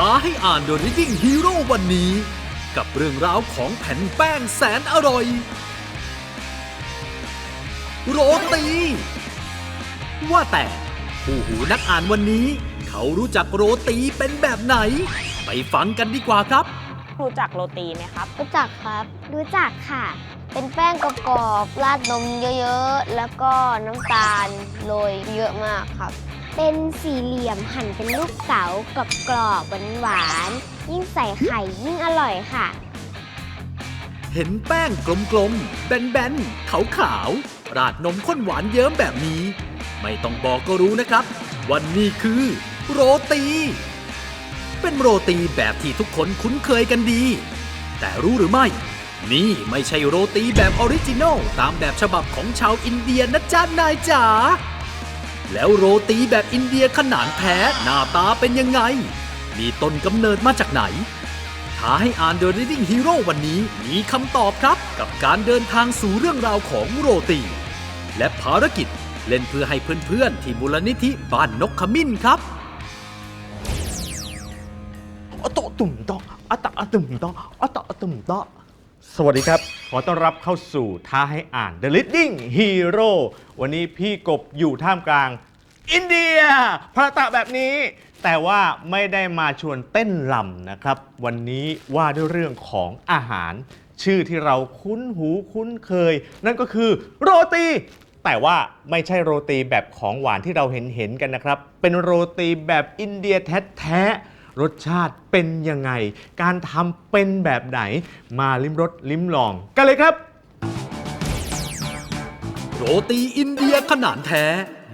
ท้าให้อ่าน The Reading Hero วันนี้ กับเรื่องราวของแผ่นแป้งแสนอร่อย โรตี ว่าแต่ผู้หูนักอ่านวันนี้ เขารู้จักโรตีเป็นแบบไหน ไปฟังกันดีกว่าครับ รู้จักโรตีไหมครับ รู้จักครับ รู้จักค่ะ เป็นแป้งกรอบๆราดนมเยอะๆ แล้วก็น้ำตาลโรยเยอะมากครับ เป็นสี่เหลี่ยมหั่นเป็นลูกเต๋ากรอบกรอบๆหวานๆยิ่งใส่ไข่ยิ่งอร่อยค่ะ เห็นแป้งกลมๆ แบนๆ ขาวๆ ราดนมข้นหวานเยิ้มแบบนี้ ไม่ต้องบอกก็รู้นะครับวันนี้คือ โรตี เป็นโรตีแบบที่ทุกคนคุ้นเคยกันดี แต่รู้หรือไม่ นี่ไม่ใช่โรตีแบบออริจินอลตามแบบฉบับของชาวอินเดียนะจ๊ะนายจ๋า แล้วโรตีแบบอินเดียขนาดแท้หน้าตาเป็นยังไง มีต้นกำเนิดมาจากไหนท้าให้อ่าน The Reading Hero วันนี้มีคำตอบครับ กับการเดินทางสู่เรื่องราวของโรตี และภารกิจเล่นเพื่อให้เพื่อนๆ ที่มูลนิธิบ้านนกขมิ้นครับอะโตตุ่มตะอะตะอะตุ่มตะอะตะอะตุ่มตะ สวัสดีครับ ขอต้อนรับเข้าสู่ท้าให้อ่าน The Leading Hero วันนี้พี่กบอยู่ท่ามกลาง อินเดียพระตะแบบนี้ แต่ว่าไม่ได้มาชวนเต้นลำนะครับ วันนี้ว่าด้วยเรื่องของอาหาร ชื่อที่เราคุ้นหูคุ้นเคย นั่นก็คือโรตี แต่ว่าไม่ใช่โรตีแบบของหวานที่เราเห็นเห็นกันนะครับ เป็นโรตีแบบอินเดียแท้ๆ รสชาติเป็นยังไง การทำเป็นแบบไหน มาลิ้มรสลิ้มลองกันเลยครับ โรตีอินเดียขนาดแท้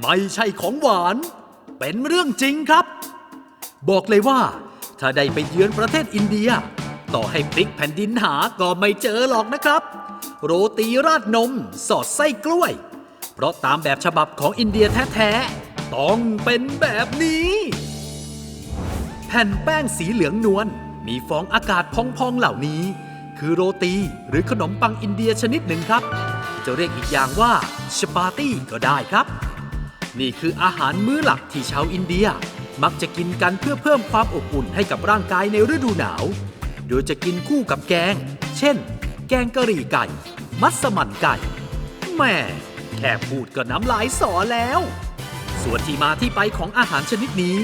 ไม่ใช่ของหวาน เป็นเรื่องจริงครับ บอกเลยว่า ถ้าได้ไปเยือนประเทศอินเดีย ต่อให้พลิกแผ่นดินหาก็ไม่เจอหรอกนะครับ โรตีราดนมสอดไส้กล้วย เพราะตามแบบฉบับของอินเดียแท้ ๆ ต้องเป็นแบบนี้ ผ่นแป้งสีเหลืองนวลมีฟองอากาศพองๆเหล่านี้ คือโรตีหรือขนมปังอินเดียชนิดหนึ่งครับ จะเรียกอีกอย่างว่าชปาตี้ก็ได้ครับ นี่คืออาหารมื้อหลักที่ชาวอินเดีย มักจะกินกันเพื่อเพิ่มความอบอุ่นให้กับร่างกายในฤดูหนาว โดยจะกินคู่กับแกง เช่น แกงกะหรี่ไก่ มัสมั่นไก่แม่แค่พูดก็น้ำลายสอแล้ว ส่วนที่มาที่ไปของอาหารชนิดนี้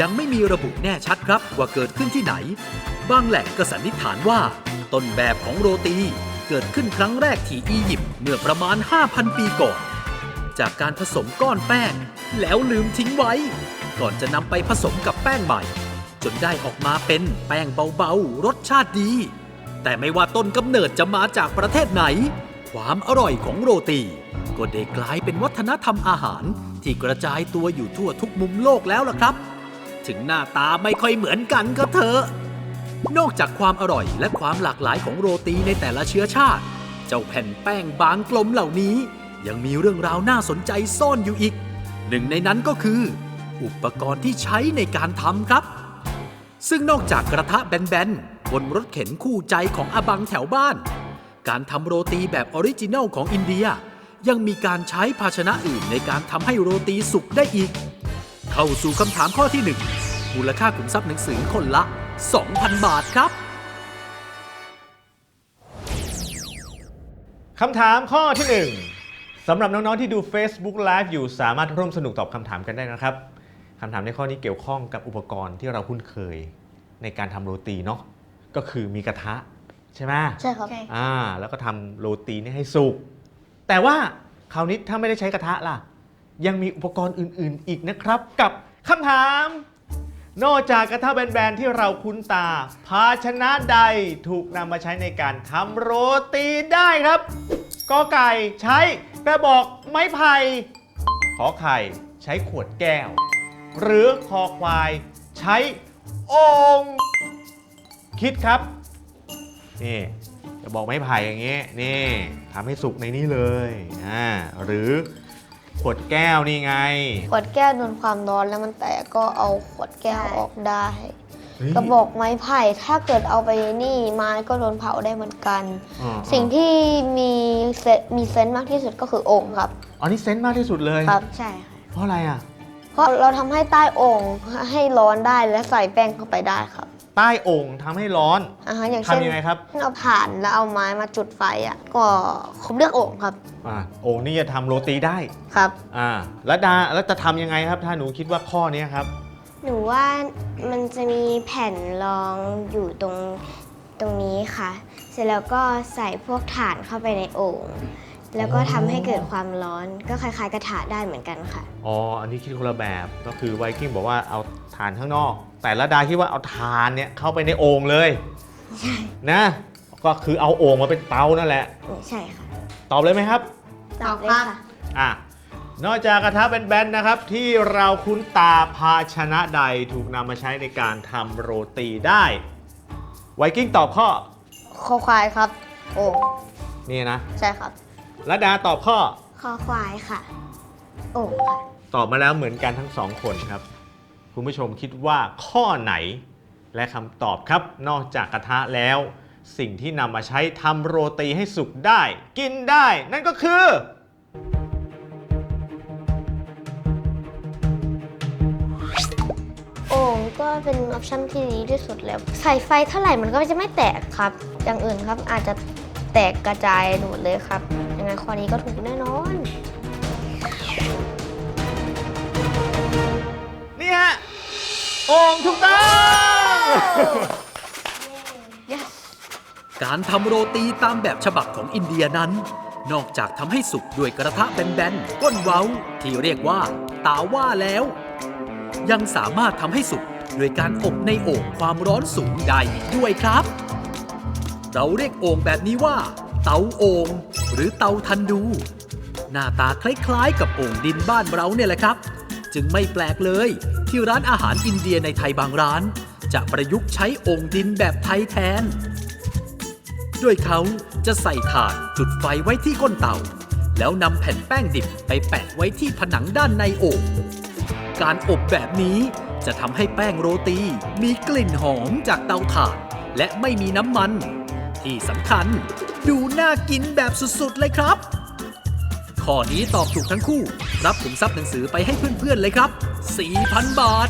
ยังไม่มีระบุแน่ชัดครับว่าเกิดขึ้นที่ไหน บางแหล่งก็สันนิษฐานว่า ต้นแบบของโรตีเกิดขึ้นครั้งแรกที่อียิปต์เมื่อประมาณ 5,000 ปีก่อน จากการผสมก้อนแป้ง แล้วลืมทิ้งไว้ ก่อนจะนำไปผสมกับแป้งใหม่ จนได้ออกมาเป็นแป้งเบาๆ รสชาติดี แต่ไม่ว่าต้นกำเนิดจะมาจากประเทศไหน ความอร่อยของโรตีก็ได้กลายเป็นวัฒนธรรมอาหารที่กระจายตัวอยู่ทั่วทุกมุมโลกแล้วล่ะครับ ถึงหน้าตาไม่ค่อยเหมือนกันก็เถอะ นอกจากความอร่อยและความหลากหลายของโรตีในแต่ละเชื้อชาติ เจ้าแผ่นแป้งบางกลมเหล่านี้ ยังมีเรื่องราวน่าสนใจซ่อนอยู่อีก หนึ่งในนั้นก็คือ อุปกรณ์ที่ใช้ในการทำครับ ซึ่งนอกจากกระทะแบนๆบนรถเข็นคู่ใจของอาบังแถวบ้าน การทำโรตีแบบออริจินัลของอินเดีย ยังมีการใช้ภาชนะอื่นในการทำให้โรตีสุกได้อีก เข้าสู่คำถามข้อที่ 1 มูลค่าขุมทรัพย์หนังสือคนละ 2,000 บาทครับ คำถามข้อที่ 1สำหรับน้อง ๆ ที่ดู Facebook Live อยู่สามารถร่วมสนุกตอบคำถามกันได้นะครับคำถามในข้อนี้เกี่ยวข้องกับอุปกรณ์ที่เราคุ้นเคยในการทำโรตีเนาะก็คือมีกระทะใช่ไหมใช่ครับ อ่า แล้วก็ทำโรตีนี่ให้สุกแต่ว่าคราวนี้ถ้าไม่ได้ใช้กระทะล่ะ ยังมีอุปกรณ์อื่นๆ อีกนะครับ กับคำถาม นอกจากกระทะแบนๆที่เราคุ้นตา ภาชนะใดถูกนำมาใช้ในการทำโรตีได้ครับกอไก่ใช้กระบอกไม้ไผ่ขอไข่ใช้ขวดแก้ว หรือคอควายใช้องคิดครับ นี่จะบอกไม้ไผ่อย่างงี้ นี่ทำให้สุกในนี้เลยอ่าหรือ ขวดแก้วนี่ไง ขวดแก้วโดนความร้อนแล้วมันแตกก็เอาขวดแก้วออกได้ เฮ้ย กระบอกไม้ไผ่ถ้าเกิดเอาไปนี่ไม้ก็โดนเผาได้เหมือนกัน อ่าสิ่งที่มีเซมีเซนต์มากที่สุดก็คือโอ่งครับ อันนี้เซนส์มากที่สุดเลย ครับ ใช่ค่ะเพราะอะไรอะ เพราะเราทำให้ใต้โอ่งให้ร้อนได้และใส่แป้งเข้าไปได้ครับ ใต้โอ่งทำให้ร้อนอ่าฮะอย่างเช่นทำยังไงครับเอาถ่านแล้วเอาไม้มาจุดไฟอะก็ผมเลือกโอ่งครับอ่าโอ่งนี่จะทำโรตีได้ครับ อ่าแล้วดาแล้วจะทำยังไงครับ ถ้าหนูคิดว่าข้อเนี้ยครับ หนูว่ามันจะมีแผ่นรองอยู่ตรงตรงนี้ค่ะ เสร็จแล้วก็ใส่พวกถ่านเข้าไปในโอ่ง แล้วก็ทำให้เกิดความร้อนก็คล้าย ๆ กระทะได้เหมือนกันค่ะ อ๋อ อันนี้คิดคนละแบบก็คือไวกิ้งบอกว่าเอาถ่านข้างนอก แต่ละดาคิดว่าเอาถ่านเนี่ยเข้าไปในโอ่งเลยนะ ก็คือเอาโอ่งมาเป็นเตานั่นแหละ ใช่ค่ะ ตอบเลยไหมครับตอบเลยค่ะ อะ นอกจากกระทะแบนๆนะครับ ที่เราคุ้นตาภาชนะใดถูกนำมาใช้ในการทำโรตีได้ ไวกิ้งตอบข้อคอควายครับ โอ่งนี่นะ ใช่ครับ และดาตอบข้อ คอควายค่ะ โอ่งค่ะ ตอบมาแล้วเหมือนกันทั้งสองคนครับ คุณผู้ชมคิดว่าข้อไหน และคำตอบครับ นอกจากกระทะแล้ว สิ่งที่นำมาใช้ทำโรตีให้สุกได้ กินได้ นั่นก็คือ โอ่งก็เป็นออปชั่นที่ดีที่สุดแล้ว ใส่ไฟเท่าไหร่มันก็จะไม่แตกครับ อย่างอื่นครับอาจจะแตกกระจายหมดเลยครับ ยังไงข้อนี้ก็ถูกแน่นอน นี่ฮะโอ่งถูกต้อง การทำโรตีตามแบบฉบับของอินเดียนั้น นอกจากทำให้สุกด้วยกระทะแบนๆก้นเว้า ที่เรียกว่า ตาว่าแล้ว ยังสามารถทำให้สุกด้วยการอบในโอ่งความร้อนสูงได้อีกด้วยครับ เราเรียกโอ่งแบบนี้ว่า เตาโอ่ง หรือเตาทันดู หน้าตาคล้ายๆ กับโอ่งดินบ้านเราเนี่ยแหละครับ จึงไม่แปลกเลย ที่ร้านอาหารอินเดียในไทยบางร้าน จะประยุกต์ใช้โอ่งดินแบบไทยแทนโดยเขาจะใส่ถ่านจุดไฟไว้ที่ก้นเตา แล้วนำแผ่นแป้งดิบไปแปะไว้ที่ผนังด้านในโอ่งการอบแบบนี้จะทำให้แป้งโรตีมีกลิ่นหอมจากเตาถ่าน และไม่มีน้ำมัน ที่สำคัญ ดูน่ากินแบบสุดๆ เลยครับ ข้อนี้ตอบถูกทั้งคู่ รับถุงซับหนังสือไปให้เพื่อนๆเลยครับ 4,000 บาท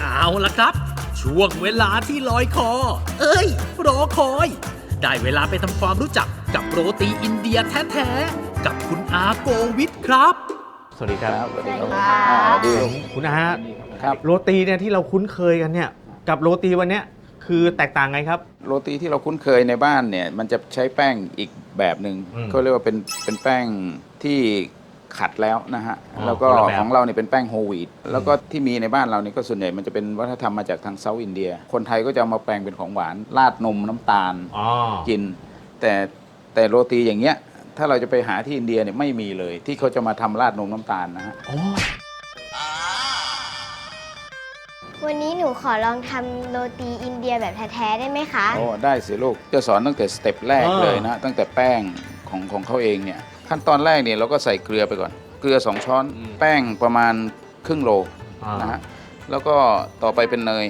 เอาละครับ ช่วงเวลาที่ลอยคอ เอ้ย รอคอย ได้เวลาไปทำความรู้จักกับโรตีอินเดียแท้ๆ กับคุณอาโกวิทครับ สวัสดีครับ สวัสดีครับสวัสดีครับคุณอาครับ โรตีเนี่ยที่เราคุ้นเคยกันเนี่ย กับโรตีวันเนี้ย คือแตกต่างไงครับ โรตีที่เราคุ้นเคยในบ้านเนี่ย มันจะใช้แป้งอีกแบบหนึ่งอืมก็เรียกว่าเป็นเป็นแป้งที่ขัดแล้วนะฮะ อ๋อแล้วก็คนละแบบของเราเนี่ยเป็นแป้งโฮลวีตแล้วก็ที่มีในบ้านเราเนี่ยก็ส่วนใหญ่มันจะเป็นวัฒนธรรมมาจากทางเซาท์อินเดีย คนไทยก็จะเอามาแปลงเป็นของหวาน ราดนมน้ำตาลอ๋อกิน แต่แต่โรตีอย่างเงี้ย ถ้าเราจะไปหาที่อินเดียเนี่ยไม่มีเลย ที่เขาจะมาทำราดนมน้ำตาลนะฮะ อ๋อ วันนี้หนูขอลองทำโรตีอินเดียแบบแท้ๆได้ไหมคะ โอ้ได้สิลูกจะสอนตั้งแต่สเต็ปแรกอ่าเลยนะ ตั้งแต่แป้งของของเขาเองเนี่ย ขั้นตอนแรกเนี่ยเราก็ใส่เกลือไปก่อน เกลือ 2 ช้อนแป้งประมาณครึ่งโลอ่านะฮะแล้วก็ต่อไปเป็นเนย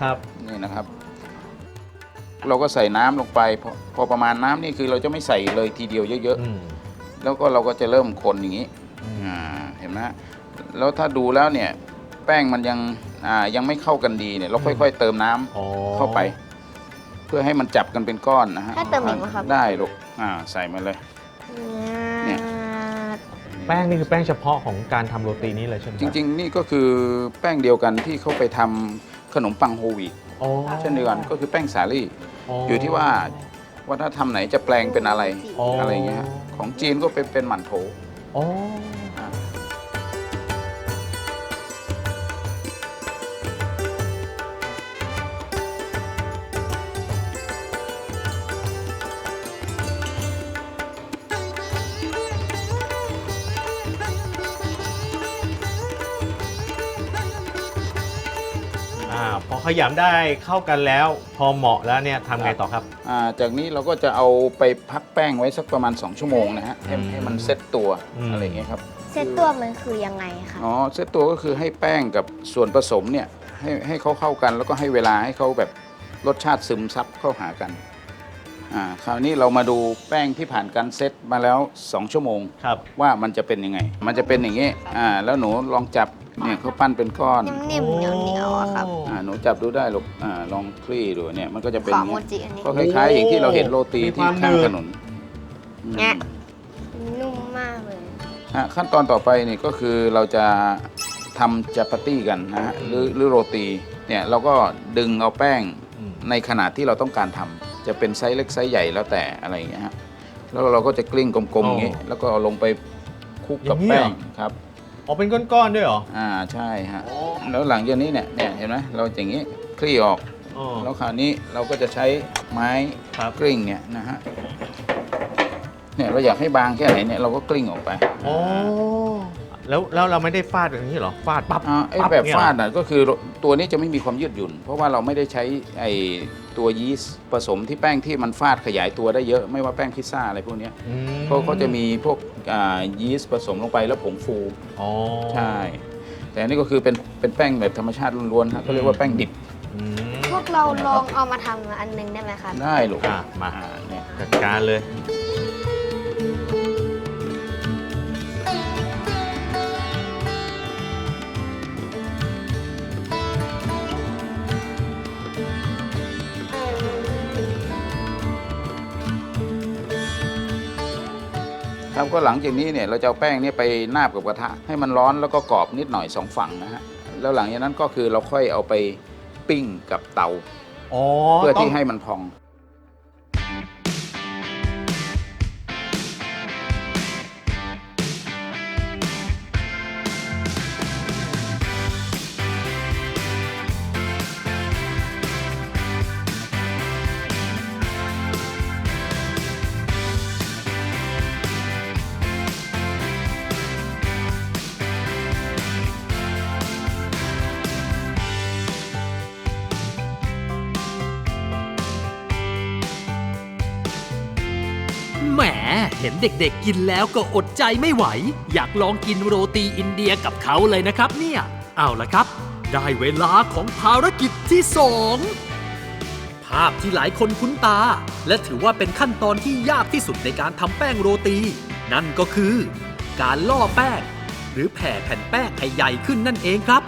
ครับ นี่นะครับ เราก็ใส่น้ำลงไปพอพอประมาณน้ำนี่คือเราจะไม่ใส่เลยทีเดียวเยอะ อืมๆ แล้วก็เราก็จะเริ่มคนอย่างนี้ อ่าเห็นไหมฮะแล้วถ้าดูแล้วเนี่ย แป้งมันยังอ่ายังไม่เข้ากันดีเนี่ยเราค่อยๆ เติมน้ำอ๋อเข้าไป เพื่อให้มันจับกันเป็นก้อนนะฮะถ้าเติมอีกไหมครับ ได้ลูกอ่าใส่มาเลย เนี่ย แป้งนี่คือแป้งเฉพาะของการทำโรตีนี้เลยใช่ไหมจริง ๆ นี่ก็คือแป้งเดียวกันที่เขาไปทำขนมปังโฮลวีตอ๋อเช่นเดียวกันก็คือแป้งสาลี่อ๋ออยู่ที่ว่าวัฒนธรรมไหนจะแปลงเป็นอะไรอ๋ออ อะไรเงี้ยฮะของจีนก็เป็นเป็นหมั่นโถ อ๋อ ขยำได้เข้ากันแล้ว พอเหมาะแล้วเนี่ยทำไงต่อครับ อ่าจากนี้เราก็จะเอาไปพักแป้งไว้สักประมาณ 2 ชั่วโมงนะฮะให้อืมให้มันเซ็ตตัวอืม อะไรเงี้ยครับเซตตัวมันคือยังไงคะอ๋อเซตตัวก็คือให้แป้งกับส่วนผสมเนี่ยให้ให้เขาเข้ากัน แล้วก็ให้เวลาให้เขาแบบรสชาติซึมซับเข้าหากันอ่าคราวนี้เรามาดูแป้งที่ผ่านการเซตมาแล้ว 2 ชั่วโมง ครับ ว่ามันจะเป็นยังไง มันจะเป็นอย่างนี้ อ่า แล้วหนูลองจับ เนี่ยเขาปั้นเป็นก้อนนิ่มๆเหนียวๆอะครับ อ่าหนูจับดูได้ลูกอ่าลองคลี่ดูเนี่ยมันก็จะเป็นขออย่างโมเงี้ยจิอันนี้ก็คล้ายๆอย่างที่เราเห็นโรตีมีคที่วามข้างหนืดถนนอืมแงะนุ่มมากเลยฮะขั้นตอนต่อไปนี่ก็คือเราจะทำจัปาตี้กันนะฮะหรือหรือโรตีเนี่ยเราก็ดึงเอาแป้งอืมในขนาดที่เราต้องการทำจะเป็นไซส์เล็กไซส์ใหญ่แล้วแต่อะไรอย่างเงี้ยฮะแล้วเราก็จะกลิ้งกลมๆอย่างงี้แล้วก็เอาลงไปคลุกกับอย่างนี้เหรอแป้งครับ ออกเป็นก้อนๆด้วยเหรอ อ่าใช่ฮะ แล้วหลังจากนี้เนี่ยเนี่ยเห็นไหมเราอย่างงี้คลี่ออก อ๋อ แล้วคราวนี้เราก็จะใช้ไม้ครับ กลิ้งเนี่ยนะฮะเนี่ยเราอยากให้บางแค่ไหนเนี่ยเราก็กลิ้งออกไปอ๋อ แล้วแล้วเราไม่ได้ฟาดแบบนี้เหรอฟาดปั๊บอ่าไอ้ปั๊แบบเนี่ยเหรอ ฟาดน่ะก็คือตัวนี้จะไม่มีความยืดหยุ่น เพราะว่าเราไม่ได้ใช้ไอ้ตัวยีสต์ผสมที่แป้งที่มันฟาดขยายตัวได้เยอะ ไม่ว่าแป้งพิซซ่าอะไรพวกเนี้ยอืมเขาเขาจะมีพวกอ่ายีสต์ผสมลงไปแล้วผงฟู อ๋อ ใช่ แต่อันนี้ก็คือเป็นเป็นแป้งแบบธรรมชาติล้วนๆฮะเขาเรียกว่าแป้งดิบอืมพวกเราลองเอามาทำอันหนึงได้ไหมครับ ได้ลูกอะมา อ่าเนี่ยจัดการเลย ครับก็หลังจากนี้เนี่ยเราจะเอาแป้งเนี่ยไปนาบกับกระทะ ให้มันร้อนแล้วก็กรอบนิดหน่อยสองฝั่งนะฮะแล้วหลังจากนั้นก็คือเราค่อยเอาไปปิ้งกับเตา อ๋อเพื่อต้ที่งให้มันพอง แหม เห็นเด็กๆกินแล้วก็อดใจไม่ไหว อยากลองกินโรตีอินเดียกับเขาเลยนะครับเนี่ย เอาละครับ ได้เวลาของภารกิจที่สองภาพที่หลายคนคุ้นตา และถือว่าเป็นขั้นตอนที่ยากที่สุดในการทำแป้งโรตี นั่นก็คือ การล่อแป้ง หรือแผ่แผ่นแป้งให้ใหญ่ขึ้นนั่นเองครับ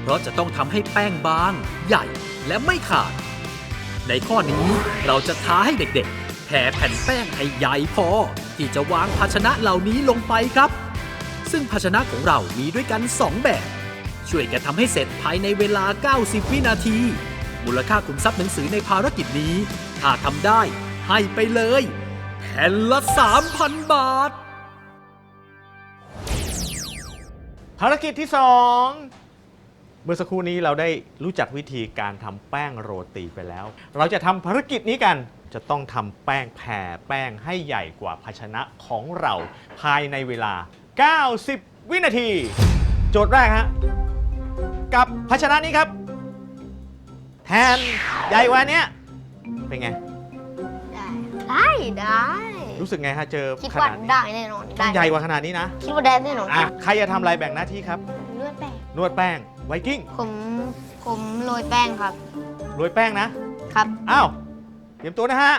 เพราะจะต้องทำให้แป้งบาง ใหญ่และไม่ขาด ในข้อนี้เราจะท้าให้เด็กๆ แผ่แผ่นแป้งให้ใหญ่พอ ที่จะวางภาชนะเหล่านี้ลงไปครับ ซึ่งภาชนะของเรามีด้วยกัน 2 แบบ ช่วยกันทำให้เสร็จภายในเวลา 90 วินาที มูลค่าขุมทรัพย์หนังสือในภารกิจนี้ ถ้าทำได้ให้ไปเลยแผ่นละ 3,000 บาท ภารกิจที่สองเมื่อสักครู่นี้เราได้รู้จักวิธีการทำแป้งโรตีไปแล้ว เราจะทำภารกิจนี้กัน จะต้องทำแป้งแผ่แป้งให้ใหญ่กว่าภาชนะของเราภายในเวลา 90 วินาที โจทย์แรกฮะ กับภาชนะนี้ครับ แทนใหญ่กว่าเนี้ยเป็นไง ได้ได้รู้สึกไงฮะเจอคิดขว่านาดนี้ได้แน่นอนต้องใหญ่กว่าขนาดนี้นะคิดว่าได้แน่นอนอะใครจะทำอะไรแบ่งหน้าที่ครับ เลือดแป้งนวดแป้งไวกิ้งผมผมโรยแป้งครับ โรยแป้งนะครับ อ้าว เตรียมตัวนะฮะ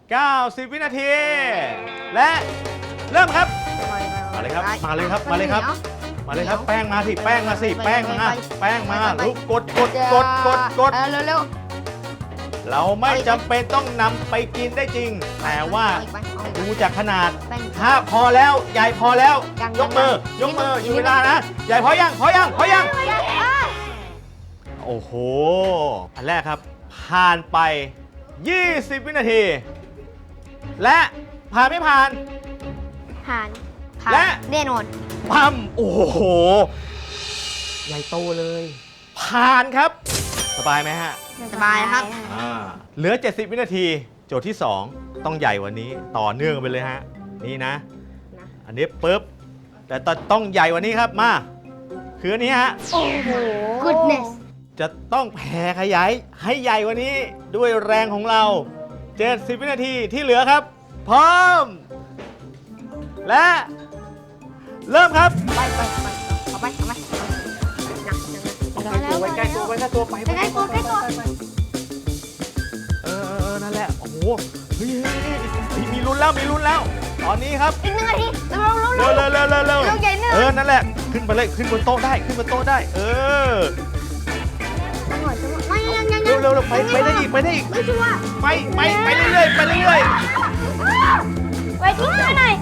90 วินาที และเริ่มครับ มาเลยครับ มาเลยครับ มาเลยครับ มาเลยครับ แป้งมาสิ แป้งมาสิ แป้งมา แป้งมา ลุกกดกดกดกดกดเออเร็วเราไม่จำเป็นต้องนำไปกินได้จริง แต่ว่าๆเอาอีกไปเอาอีกไปดูจากขนาดแป้งถ้าพอแล้ว ใหญ่พอแล้วยังยกมือยัยงกมือยังอยู่เวลานะ ใหญ่พอยัง พอยัง พอยัง โอ้โห อันแรกครับ ผ่านไป 20 วินาที และผ่านไม่ผ่าน ผ่านผ่านและ แน่นอน ปั๊มโอ้โห ใหญ่โตเลย ผ่านครับ สบายไหมฮะ สบายครับ อ่าเหลือ 70 วินาที โจทย์ที่ 2 ต้องใหญ่กว่านี้ต่อเนื่องไปเลยฮะ นี่นะนะ อันนี้ปุ๊บ แต่ต้องใหญ่กว่านี้ครับมา คืออันนี้ฮะโอ้โห goodness จะต้องแผ่ขยายให้ใหญ่กว่านี้ด้วยแรงของเรา 70 วินาทีที่เหลือครับ พร้อม และ เริ่มครับ ไปไปไปเอาไปเอาไปหนักหนักหนักไว้ใกล้ตัวไว้ใกล้ตัวไปใกล้ตัวใกล้ตัวเออเออนั่นแหละ โอ้โหเฮ้ยเฮ้ยเฮ้ยเฮ้ยมีลุ้นแล้วมีลุ้นแล้ว ตอนนี้ครับอีกหนึ่งนาทีเร็วเร็วเร็วเร็วเร็วเร็วเร็วใหญ่หนึ่งเออนั่นแหละขึ้นไปเลยขึ้นบนโต๊ะได้ขึ้นบนโต๊ะได้ เออ เร็วเร็วเร็วไปไปได้อีกไปได้อีกไม่ชัวร์ไปไปไปเรื่อยๆไปเรื่อยไว้ที่ช่วยหน่อย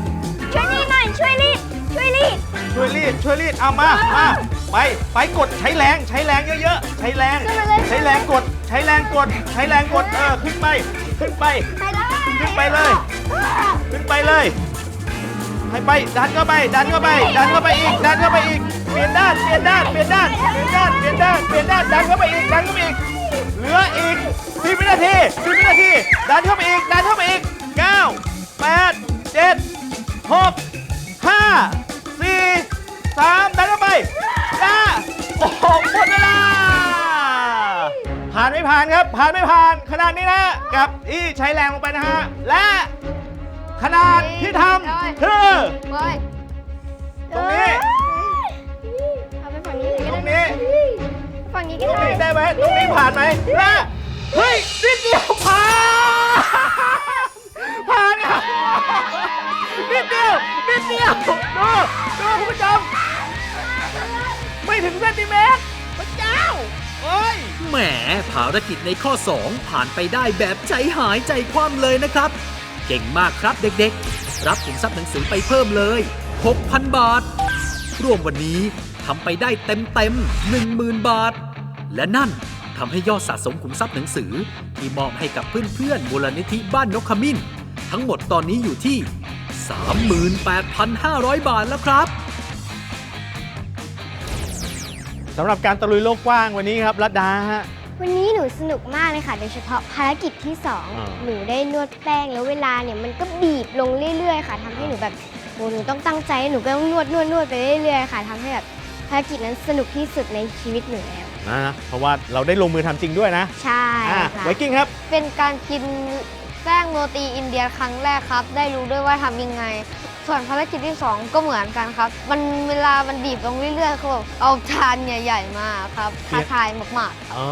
ช่วยรีดหน่อยช่วยรีดช่วยรีดๆช่วยรีดช่วยรีดเอามามาไปไปกดใช้แรงใช้แรงเยอะๆใช้แรงใช้แรงกดใช้แรงกดใช้แรงกดเออขึ้นไปขึ้นไป ไปได้ขึ้นไปเลย ขึ้นไปเลย ให้ไปดันเข้าไป ดันเข้าไป ดันเข้าไปอีก ดันเข้าไปอีก เปลี่ยนด้าน เปลี่ยนด้าน เปลี่ยนด้าน เปลี่ยนด้าน เปลี่ยนด้าน เปลี่ยนด้าน ดันเข้าไปอีก ดันเข้าไปอีก เหลืออีก10วินาที10วินาที ดันเข้าไปอีก ดันเข้าไปอีก9 8 7 6 5 4 3ดันเข้าไปห้าโอ้โหหมดเวลา ผ่านไม่ผ่านครับ ผ่านไม่ผ่าน ขนาดนี้นะ กับที่ใช้แรงลงไปนะฮะ และขนาดที่ทำคือเว้ยตรงนี้ เอาไปฝั่งนี้เลยตก็รงได้นี้ ฝั่งนี้ก็ตรงได้นี้ได้ไหมตรงนี้ผ่านไหมและเฮ้ยนิดเดียวผ่านผ่านครับนิดเดียวนิดเดียวดูดูคุณผู้ชมไม่ถึงเซนติเมตรพระเจ้าเอ้ย แหมภารกิจในข้อ 2 ผ่านไปได้แบบใจหายใจคว่ำเลยนะครับ เก่งมากครับเด็กๆ รับขุมทรัพย์หนังสือไปเพิ่มเลย 6,000 บาท รวมวันนี้ทำไปได้เต็มเต็มๆ10,000 บาท และนั่นทำให้ยอดสะสมขุมทรัพย์หนังสือ ที่มอบให้กับเพื่อนๆมูลนิธิบ้านนกขมิ้น ทั้งหมดตอนนี้อยู่ที่ 38,500 บาทแล้วครับสำหรับการตะลุยโลกกว้างวันนี้ครับรัตดาฮะ วันนี้หนูสนุกมากเลยค่ะ โดยเฉพาะภารกิจที่ อ่า 2 หนูได้นวดแป้งแล้วเวลาเนี่ยมันก็บีบลงเรื่อย ๆ ค่ะทำให้หนูแบบโหหนูต้องตั้งใจหนูก็ต้องนวดนวดนวดไปเรื่อยๆค่ะทำให้แบบภารกิจนั้นสนุกที่สุดในชีวิตหนูแล้ว นะนะเพราะว่าเราได้ลงมือทำจริงด้วยนะใช่อะค่ะ ไวกิ้งครับ เป็นการกินแป้งโรตีอินเดียครั้งแรกครับ ได้รู้ด้วยว่าทำยังไง ส่วนภารกิจที่ 2 ก็เหมือนกันครับ มันเวลามันบีบลงเรื่อยๆเขาแบบเอาจานใหญ่ๆมาครับท้าทายมาก อ๋อ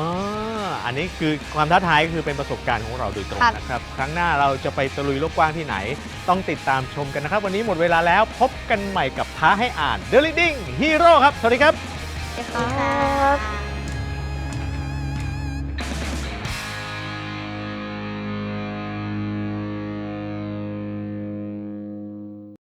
อันนี้คือความท้าทายก็คือเป็นประสบการณ์ของเราโดยตรงครับ นะครับ ครั้งหน้าเราจะไปตะลุยโลกกว้างที่ไหน ต้องติดตามชมกันนะครับ วันนี้หมดเวลาแล้วพบกันใหม่กับท้าให้อ่าน The Reading Hero ครับ สวัสดีครับๆครับ